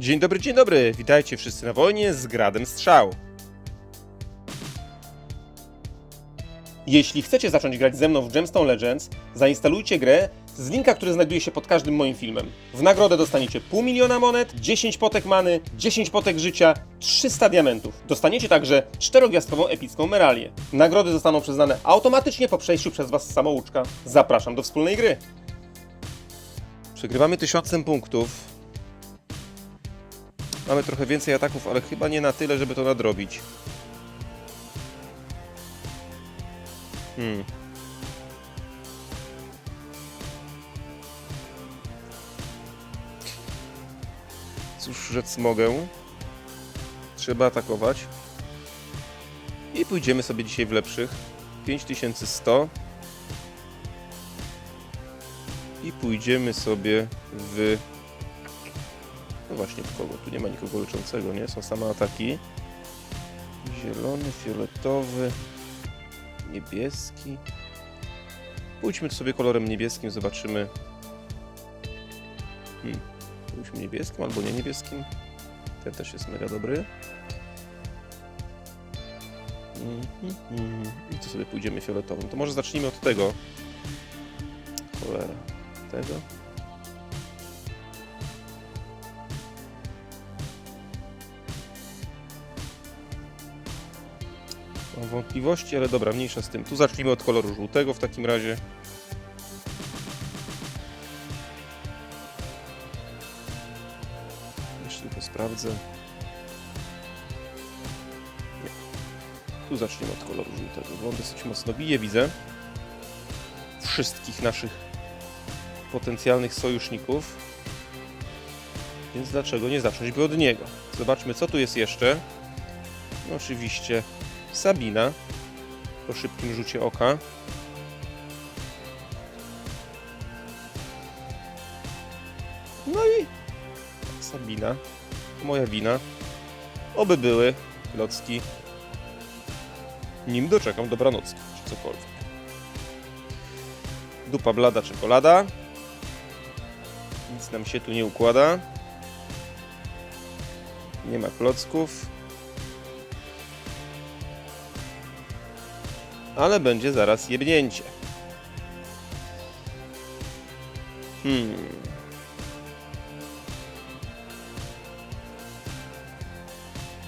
Dzień dobry, dzień dobry. Witajcie wszyscy na wojnie z Gradem Strzał. Jeśli chcecie zacząć grać ze mną w Gemstone Legends, zainstalujcie grę z linka, który znajduje się pod każdym moim filmem. W nagrodę dostaniecie pół miliona monet, 10 potek many, 10 potek życia, 300 diamentów. Dostaniecie także czterogwiazdkową epicką meralię. Nagrody zostaną przyznane automatycznie po przejściu przez Was samouczka. Zapraszam do wspólnej gry. Przegrywamy tysiącem punktów. Mamy trochę więcej ataków, ale chyba nie na tyle, żeby to nadrobić. Hmm. Cóż rzec mogę. Trzeba atakować. I pójdziemy sobie dzisiaj w lepszych. 5100. I pójdziemy sobie w... No właśnie, w kogo? Tu nie ma nikogo leczącego, nie? Są same ataki. Zielony, fioletowy, niebieski. Pójdźmy sobie kolorem niebieskim, zobaczymy. Hmm. Pójdźmy niebieskim albo nie niebieskim. Ten też jest mega dobry. Mhm, mhm. I to sobie pójdziemy fioletowym. To może zacznijmy od tego. Cholera. Tego. Wątpliwości, ale dobra, mniejsza z tym. Tu zacznijmy od koloru żółtego w takim razie. Jeszcze tylko sprawdzę. Nie. Tu zacznijmy od koloru żółtego, bo on dosyć mocno bije, widzę. Wszystkich naszych potencjalnych sojuszników. Więc dlaczego nie zacząć by od niego? Zobaczmy, co tu jest jeszcze. No, oczywiście Sabina po szybkim rzucie oka. No i Sabina. Moja wina. Oby były locki. Nim doczekam dobranocki, czy cokolwiek. Dupa blada czekolada. Nic nam się tu nie układa. Nie ma klocków. Ale będzie zaraz jebnięcie. Hmm.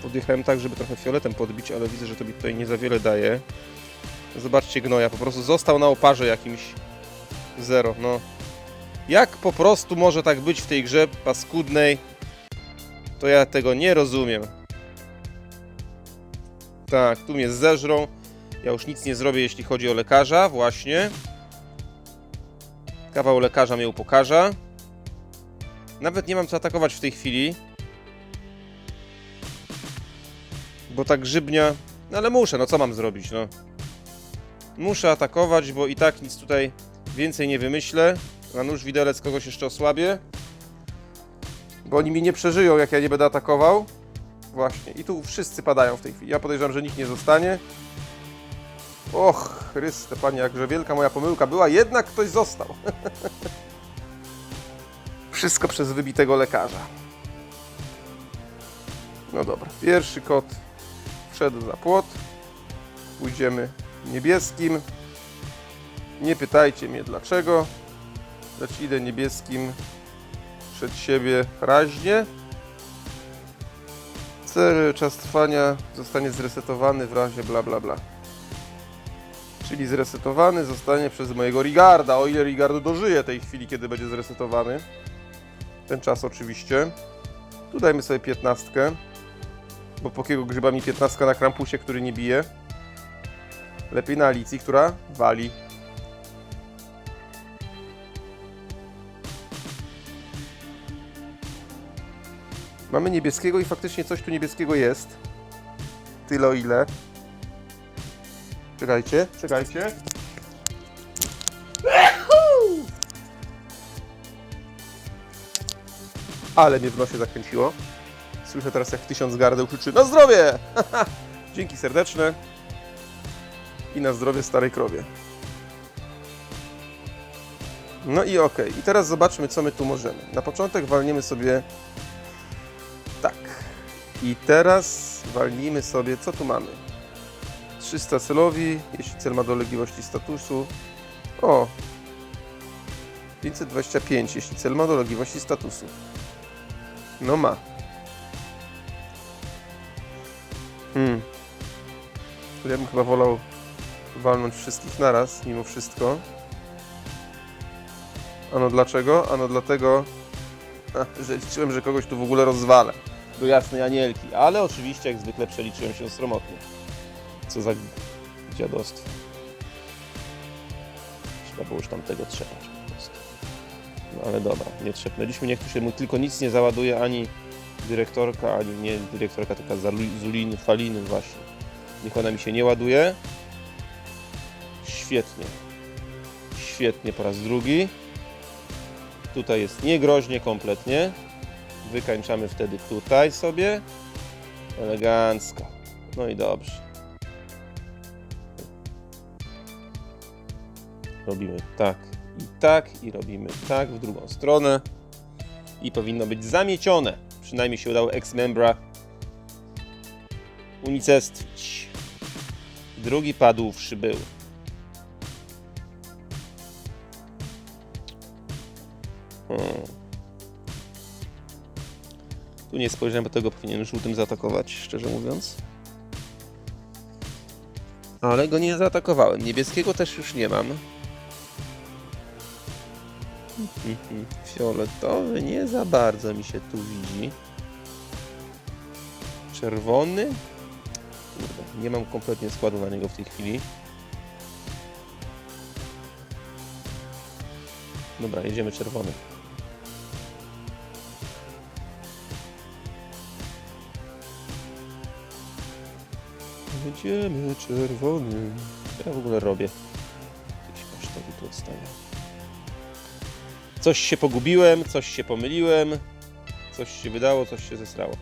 Podjechałem tak, żeby trochę fioletem podbić, ale widzę, że to mi tutaj nie za wiele daje. Zobaczcie gnoja, po prostu został na oparze jakimś. Zero, no. Jak po prostu może tak być w tej grze paskudnej? To ja tego nie rozumiem. Tak, tu mnie zeżrą. Ja już nic nie zrobię, jeśli chodzi o lekarza, właśnie. Kawał lekarza mnie upokarza. Nawet nie mam co atakować w tej chwili. Bo ta grzybnia... No ale muszę, no co mam zrobić, no. Muszę atakować, bo i tak nic tutaj więcej nie wymyślę. Na nóż widelec kogoś jeszcze osłabię. Bo oni mi nie przeżyją, jak ja nie będę atakował. Właśnie. I tu wszyscy padają w tej chwili. Ja podejrzewam, że nikt nie zostanie. Och, Chryste, Panie, jakże wielka moja pomyłka była, jednak ktoś został. Wszystko przez wybitego lekarza. No dobra, pierwszy kot wszedł za płot. Pójdziemy niebieskim. Nie pytajcie mnie dlaczego, lecz idę niebieskim przed siebie raźnie. Cel, czas trwania zostanie zresetowany w razie bla bla bla czyli zresetowany zostanie przez mojego Rigarda, o ile Rigard dożyje tej chwili, kiedy będzie zresetowany. Ten czas oczywiście. Tu dajmy sobie 15, bo pokiego grzyba mi 15 na Krampusie, który nie bije. Lepiej na Alicji, która wali. Mamy niebieskiego i faktycznie coś tu niebieskiego jest. Tyle o ile. Czekajcie, czekajcie. Ale mnie w nosie zakręciło. Słyszę teraz jak tysiąc gardeł krzyczy na zdrowie! Dzięki serdeczne. I na zdrowie starej krowie. No i okej. I teraz zobaczmy co my tu możemy. Na początek walniemy sobie I teraz walnijmy sobie, co tu mamy? 300 celowi, jeśli cel ma dolegliwości statusu. O! 525, jeśli cel ma dolegliwości statusu. No ma. Hmm. Ja bym chyba wolał walnąć wszystkich naraz, mimo wszystko. Ano dlaczego? Ano dlatego, że liczyłem, że kogoś tu w ogóle rozwalę. Do jasnej anielki. Ale oczywiście, jak zwykle, przeliczyłem się sromotnie. Co za dziadostwo. Trzeba było już tamtego trzepać po prostu. No ale dobra, nie trzepnęliśmy. Niech tu się mu tylko nic nie załaduje, ani dyrektorka, ani nie dyrektorka, tylko Zuliny, Faliny właśnie. Niech ona mi się nie ładuje. Świetnie. Świetnie po raz drugi. Tutaj jest niegroźnie kompletnie. Wykańczamy wtedy tutaj sobie. Elegancko. No i dobrze. Robimy tak i tak i robimy tak w drugą stronę. I powinno być zamiecione. Przynajmniej się udało ex-membra unicestwić. Drugi padłszy był. Hmm. Tu nie spojrzałem, bo tego powinienem żółtym zaatakować, szczerze mówiąc. Ale go nie zaatakowałem. Niebieskiego też już nie mam. Fioletowy nie za bardzo mi się tu widzi. Czerwony? Kurde, nie mam kompletnie składu na niego w tej chwili. Dobra, jedziemy czerwony. Jedziemy czerwony. Co ja w ogóle robię? Jakieś kasztany tu odstawiam. Coś się pogubiłem, coś się pomyliłem, coś się wydało, coś się zesrało.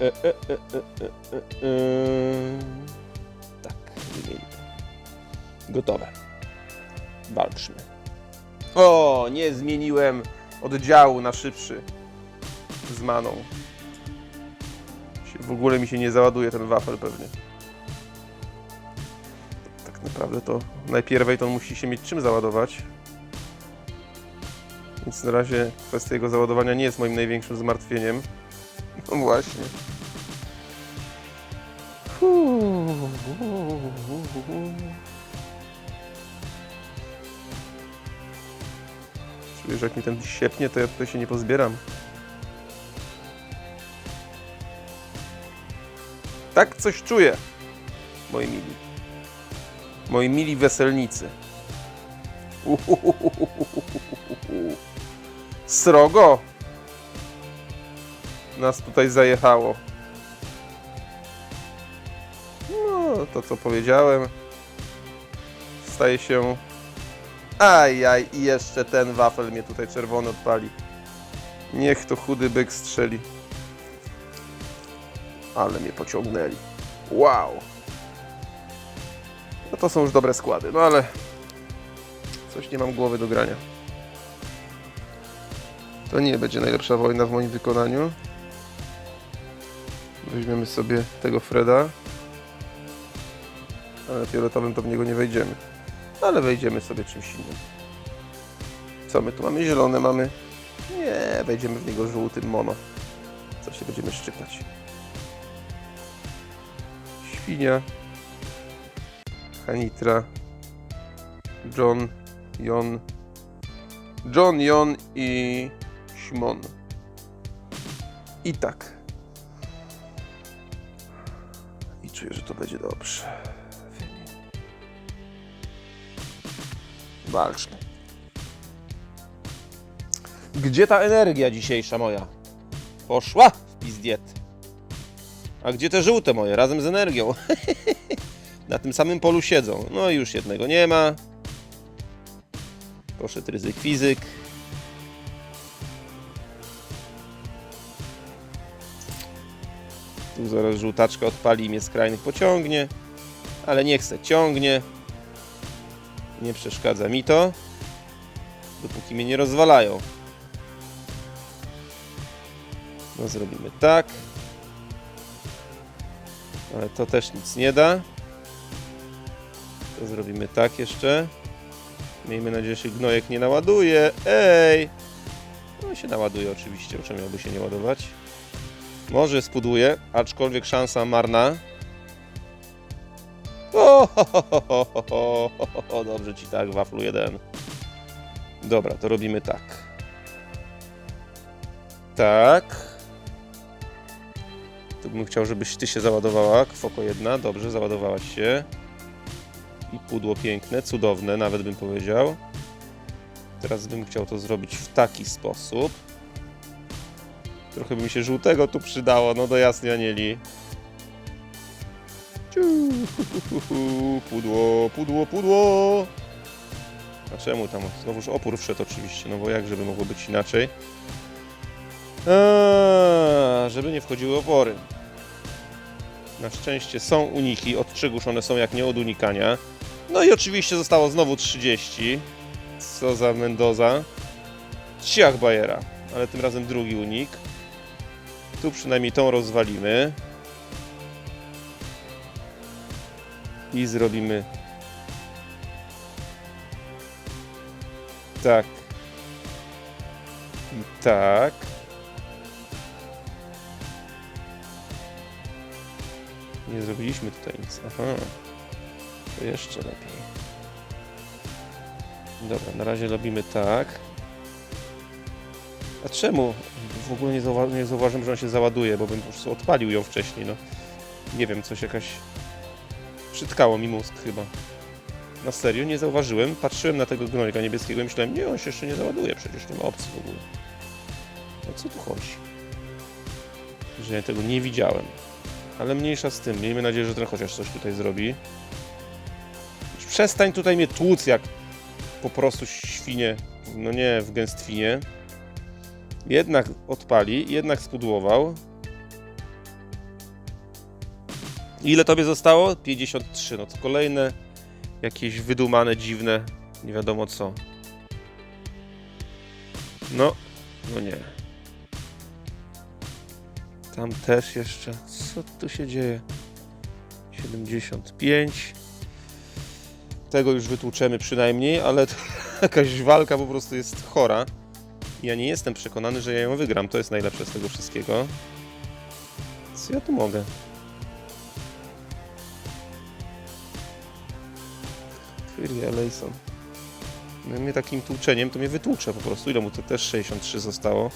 E, e, e, e, e, e, e. Tak. Gotowe. Walczmy. O, nie zmieniłem oddziału na szybszy z maną. W ogóle mi się nie załaduje ten wafel pewnie. Tak naprawdę to najpierwej to musi się mieć czym załadować. Więc na razie kwestia jego załadowania nie jest moim największym zmartwieniem. No właśnie. Czuję, że jak mi ten siepnie, to ja tutaj się nie pozbieram. Tak coś czuję, moi mili. Moi mili weselnicy. Uhuhuhuhuhuhuhu. Srogo nas tutaj zajechało. No, to co powiedziałem. Staje się... Ajaj, i jeszcze ten wafel mnie tutaj czerwony odpali. Niech to chudy byk strzeli. Ale mnie pociągnęli. Wow. No to są już dobre składy, no ale... Coś nie mam głowy do grania. To nie będzie najlepsza wojna w moim wykonaniu. Weźmiemy sobie tego Freda. Ale fioletowym to w niego nie wejdziemy. Ale wejdziemy sobie czymś innym. Co my tu mamy? Zielone mamy. Nie, wejdziemy w niego żółtym mono. Co się będziemy szczypać. Świnia. Hanitra. John. Jon. John, Jon i Simon. I tak. I czuję, że to będzie dobrze. Walczmy. Gdzie ta energia dzisiejsza moja? Poszła w pizdiet. A gdzie te żółte moje? Razem z energią. Na tym samym polu siedzą. No i już jednego nie ma. Poszedł ryzyk fizyk. Zaraz żółtaczka odpali i mnie pociągnie. Ale nie chcę, ciągnie. Nie przeszkadza mi to. Dopóki mnie nie rozwalają. No zrobimy tak. Ale to też nic nie da. To zrobimy tak jeszcze. Miejmy nadzieję, że się gnojek nie naładuje. Ej! No się naładuje oczywiście, czym miałby się nie ładować. Może spuduje, aczkolwiek szansa marna. O, ho, ho, ho, ho, ho, dobrze ci tak, waflu jeden. Dobra, to robimy tak. Tak. Tu bym chciał, żebyś ty się załadowała. Kwoko jedna, dobrze, załadowałaś się. I pudło piękne, cudowne, nawet bym powiedział. Teraz bym chciał to zrobić w taki sposób. Trochę by mi się żółtego tu przydało, no do jasnej anieli. Pudło, pudło, pudło. A czemu tam? Znowuż opór wszedł oczywiście, no bo jak żeby mogło być inaczej? Eee, żeby nie wchodziły opory. Na szczęście są uniki, od czegoż one są jak nie od unikania. No i oczywiście zostało znowu 30. Co za Mendoza. Ciach Bajera, ale tym razem drugi unik. Tu przynajmniej tą rozwalimy. I zrobimy tak. I tak. Nie zrobiliśmy tutaj nic. Aha. To jeszcze lepiej. Dobra, na razie robimy tak. A czemu? W ogóle nie, zauwa- nie zauważyłem, że on się załaduje, bo bym po prostu odpalił ją wcześniej, no. Nie wiem, coś jakaś... Przytkało mi mózg chyba. Na serio, nie zauważyłem. Patrzyłem na tego gnojka niebieskiego i myślałem, nie, on się jeszcze nie załaduje, przecież nie ma opcji w ogóle. O co tu chodzi? Że ja tego nie widziałem. Ale mniejsza z tym. Miejmy nadzieję, że ten chociaż coś tutaj zrobi. Przestań tutaj mnie tłuc jak po prostu świnie. No nie, w gęstwinie. Jednak odpali, jednak spudłował. Ile tobie zostało? 53. No to kolejne jakieś wydumane, dziwne, nie wiadomo co. No, no nie. Tam też jeszcze. Co tu się dzieje? 75. Tego już wytłuczemy przynajmniej, ale jakaś walka po prostu jest chora. Ja nie jestem przekonany, że ja ją wygram. To jest najlepsze z tego wszystkiego. Co ja tu mogę? Kyrie Elejson. No mnie takim tłuczeniem to mnie wytłucze po prostu. Ile mu to też 63 zostało?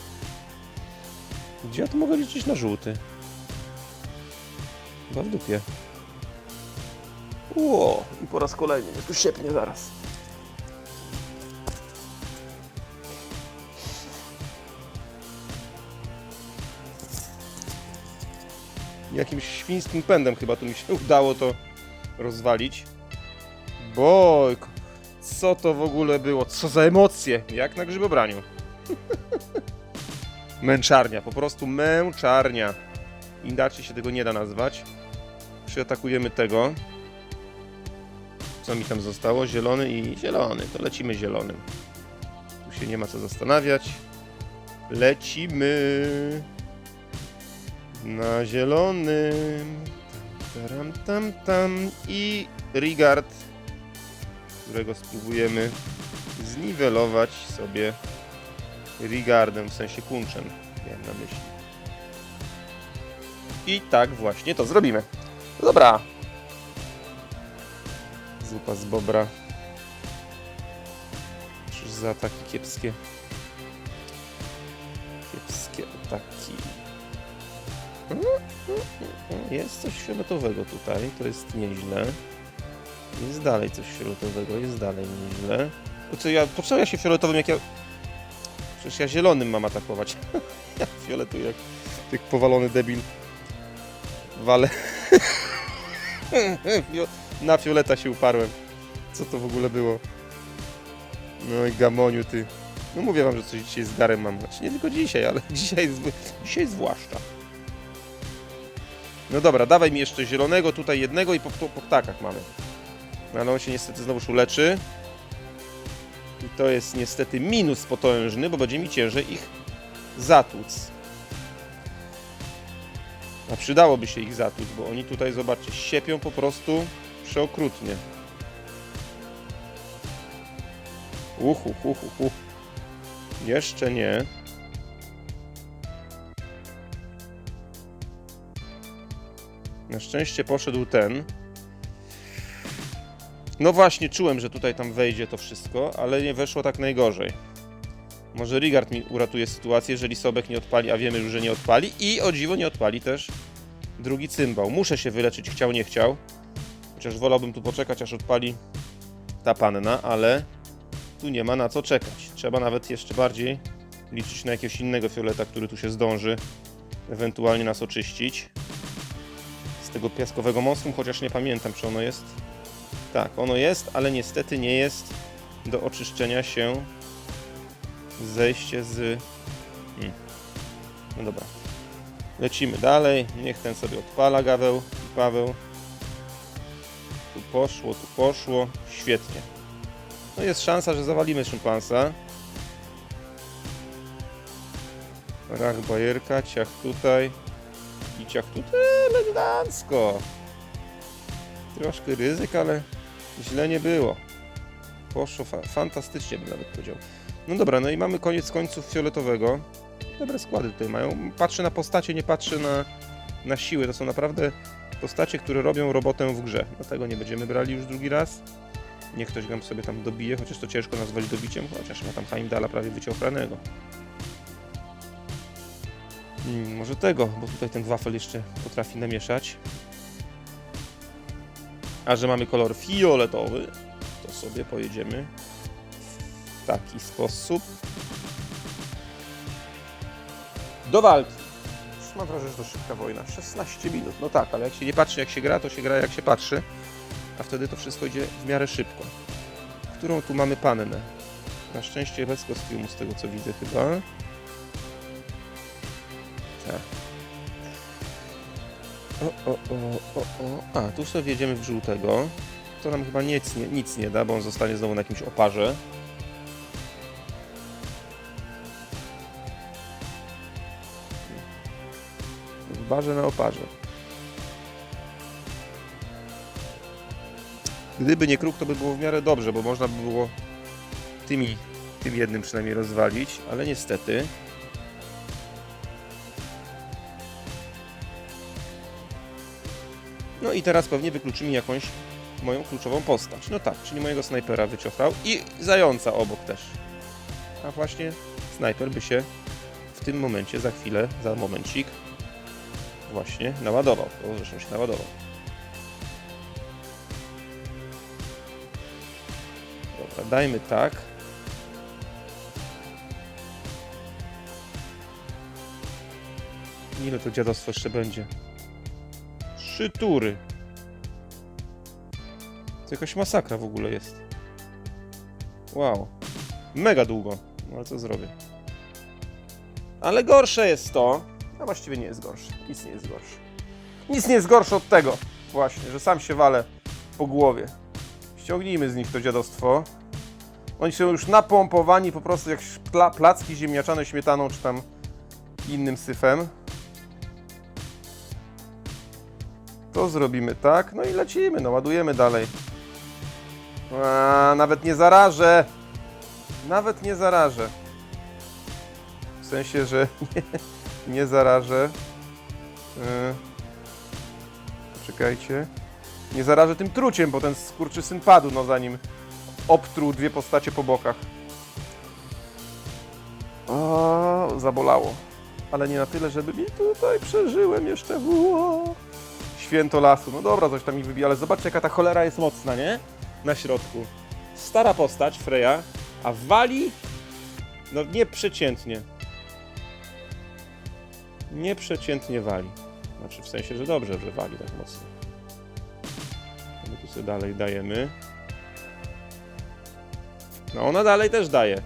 Gdzie ja tu mogę liczyć na żółty? Chyba w dupie. Ło, i po raz kolejny tu siepnie zaraz. Jakimś świńskim pędem chyba tu mi się udało to rozwalić. Bojko, co to w ogóle było? Co za emocje? Jak na grzybobraniu. Męczarnia, po prostu męczarnia. Inaczej się tego nie da nazwać. Przyatakujemy tego. Co mi tam zostało? Zielony i zielony. To lecimy zielonym. Tu się nie ma co zastanawiać. Lecimy. Na zielonym. Tam, tam, tam. I Rigard, którego spróbujemy zniwelować sobie Rigardem, w sensie punczem. Miałem na myśli. I tak właśnie to zrobimy. Dobra. Zupa z bobra. Cóż za ataki kiepskie. Kiepskie ataki. Jest coś fioletowego tutaj, to jest nieźle. Jest dalej coś fioletowego, jest dalej nieźle. Co ja, po co ja się fioletowym jak ja... Przecież ja zielonym mam atakować. ja fioletu jak, jak powalony debil. Wale. Na fioleta się uparłem. Co to w ogóle było? No i gamoniu ty. No mówię wam, że coś dzisiaj z garem mam. Znaczy nie tylko dzisiaj, ale dzisiaj, dzisiaj zwłaszcza. No dobra, dawaj mi jeszcze zielonego, tutaj jednego i po, po, po ptakach mamy. No ale on się niestety znowu uleczy. I to jest niestety minus potężny, bo będzie mi ciężej ich zatłuc. A przydałoby się ich zatłuc, bo oni tutaj, zobaczcie, siepią po prostu przeokrutnie. Uhu, hu, hu, hu. Jeszcze nie. Na szczęście poszedł ten. No właśnie, czułem, że tutaj tam wejdzie to wszystko, ale nie weszło tak najgorzej. Może Rigard mi uratuje sytuację, jeżeli Sobek nie odpali, a wiemy już, że nie odpali. I o dziwo nie odpali też drugi cymbał. Muszę się wyleczyć, chciał, nie chciał. Chociaż wolałbym tu poczekać, aż odpali ta panna, ale tu nie ma na co czekać. Trzeba nawet jeszcze bardziej liczyć na jakiegoś innego fioleta, który tu się zdąży ewentualnie nas oczyścić. Tego piaskowego mostu, chociaż nie pamiętam, czy ono jest. Tak, ono jest, ale niestety nie jest do oczyszczenia się zejście z... Hmm. No dobra. Lecimy dalej. Niech ten sobie odpala Gaweł i Paweł. Tu poszło, tu poszło. Świetnie. No jest szansa, że zawalimy szympansa. Rach bajerka, ciach tutaj. I ciach tutaj. Elegancko. Troszkę ryzyk, ale źle nie było. Poszło fa fantastycznie, bym nawet powiedział. No dobra, no i mamy koniec końców fioletowego. Dobre składy tutaj mają. Patrzę na postacie, nie patrzę na, na siły. To są naprawdę postacie, które robią robotę w grze. Dlatego nie będziemy brali już drugi raz. Niech ktoś nam sobie tam dobije, chociaż to ciężko nazwać dobiciem, chociaż ma tam Heimdala prawie wyciąfranego. Hmm, może tego, bo tutaj ten wafel jeszcze potrafi namieszać. A że mamy kolor fioletowy, to sobie pojedziemy w taki sposób. Do walki. Mam wrażenie, że to szybka wojna. 16 minut. No tak, ale jak się nie patrzy jak się gra, to się gra jak się patrzy. A wtedy to wszystko idzie w miarę szybko. Którą tu mamy pannę? Na szczęście bez kostiumu, z tego co widzę chyba. Tak. O, o, o, o, o. A, tu sobie wjedziemy w żółtego. To nam chyba nic nie, nic nie da, bo on zostanie znowu na jakimś oparze. W barze na oparze. Gdyby nie kruk, to by było w miarę dobrze, bo można by było tymi, tym jednym przynajmniej rozwalić, ale niestety No i teraz pewnie wykluczy mi jakąś moją kluczową postać. No tak, czyli mojego snajpera wyciofrał i zająca obok też. A właśnie snajper by się w tym momencie, za chwilę, za momencik właśnie naładował. To zresztą się naładował. Dobra, dajmy tak. Ile to dziadostwo jeszcze będzie? Trzy tury. To jakaś masakra w ogóle jest. Wow. Mega długo. No ale co zrobię? Ale gorsze jest to. A właściwie nie jest gorsze. Nic nie jest gorsze. Nic nie jest gorsze od tego. Właśnie, że sam się walę po głowie. Ściągnijmy z nich to dziadostwo. Oni są już napompowani po prostu jak pla placki ziemniaczane śmietaną czy tam innym syfem. To zrobimy tak, no i lecimy, no ładujemy dalej. A, nawet nie zarażę. Nawet nie zarażę. W sensie, że nie, nie zarażę. Yy. Czekajcie. Nie zarażę tym truciem, bo ten skurczysyn padł, no zanim obtruł dwie postacie po bokach. O, zabolało. Ale nie na tyle, żeby mi tutaj przeżyłem jeszcze. Uo. Święto lasu. No dobra, coś tam mi wybija, ale zobaczcie jaka ta cholera jest mocna, nie? Na środku. Stara postać, Freya, a wali no nieprzeciętnie. Nieprzeciętnie wali. Znaczy w sensie, że dobrze, że wali tak mocno. My tu sobie dalej dajemy. No ona dalej też daje.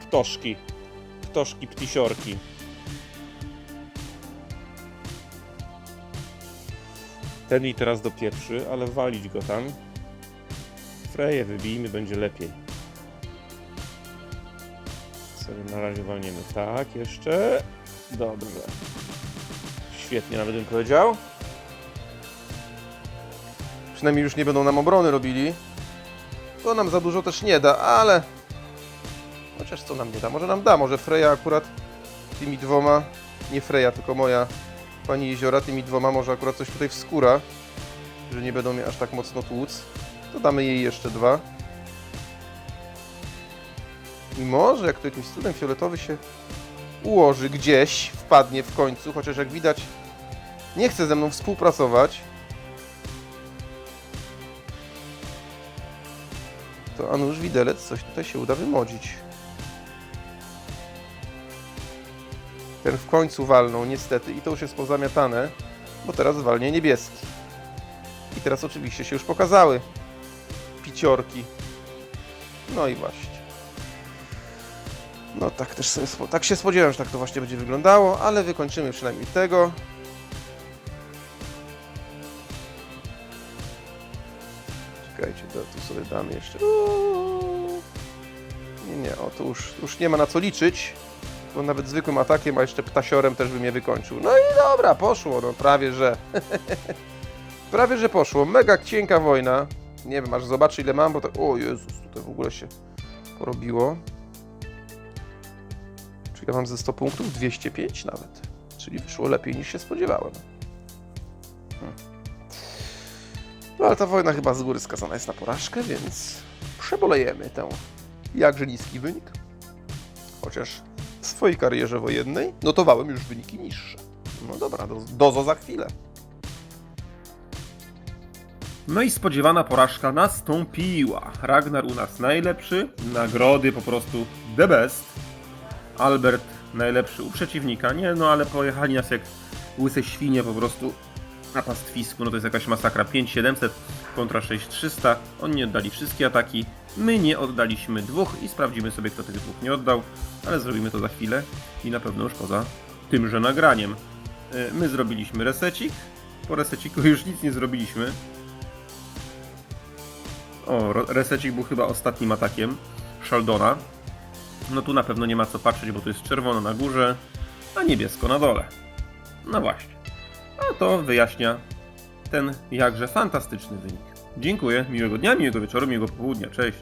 Ptoszki. Ptoszki, ptisiorki. Ten i teraz do pierwszy, ale walić go tam. Freję wybijmy, będzie lepiej. Sobie na razie walniemy tak jeszcze. Dobrze. świetnie nawet bym powiedział. Przynajmniej już nie będą nam obrony robili. To nam za dużo też nie da, ale... Chociaż co nam nie da? Może nam da, może Freya akurat tymi dwoma... Nie Freya, tylko moja pani Jeziora tymi dwoma może akurat coś tutaj wskóra. Że nie będą mnie aż tak mocno tłuc. To damy jej jeszcze dwa. I może jak to jakimś cudem fioletowy się ułoży gdzieś, wpadnie w końcu, chociaż jak widać nie chce ze mną współpracować. To a nuż widelec coś tutaj się uda wymodzić. Ten w końcu walnął niestety i to już jest pozamiatane, bo teraz walnie niebieski. I teraz oczywiście się już pokazały piciorki. No i właśnie. No tak też sobie, tak się spodziewałem, że tak to właśnie będzie wyglądało, ale wykończymy przynajmniej tego. Czekajcie, to tu sobie damy jeszcze. Nie, nie, o tu już, już nie ma na co liczyć, bo nawet zwykłym atakiem, a jeszcze ptasiorem też by mnie wykończył. No i dobra, poszło, no prawie że. prawie że poszło. Mega cienka wojna. Nie wiem, aż zobaczę ile mam, bo to... O Jezus, tutaj w ogóle się porobiło. Czy ja mam ze 100 punktów? 205 nawet. Czyli wyszło lepiej niż się spodziewałem. Hmm. No ale ta wojna chyba z góry skazana jest na porażkę, więc przebolejemy tę jakże niski wynik. Chociaż swojej karierze wojennej notowałem już wyniki niższe. No dobra, do, dozo za chwilę. No i spodziewana porażka nastąpiła. Ragnar u nas najlepszy, nagrody po prostu the best. Albert najlepszy u przeciwnika, nie no ale pojechali nas jak łyse świnie po prostu na pastwisku, no to jest jakaś masakra. 5700 kontra 6300, oni nie oddali wszystkie ataki, my nie oddaliśmy dwóch i sprawdzimy sobie kto tych dwóch nie oddał, ale zrobimy to za chwilę i na pewno już poza tymże nagraniem. Y, My zrobiliśmy resecik, po reseciku już nic nie zrobiliśmy, o, resecik był chyba ostatnim atakiem Sheldona. No tu na pewno nie ma co patrzeć, bo tu jest czerwono na górze, a niebiesko na dole. No właśnie. A to wyjaśnia ten jakże fantastyczny wynik. Dziękuję, miłego dnia, miłego wieczoru, miłego popołudnia. Cześć.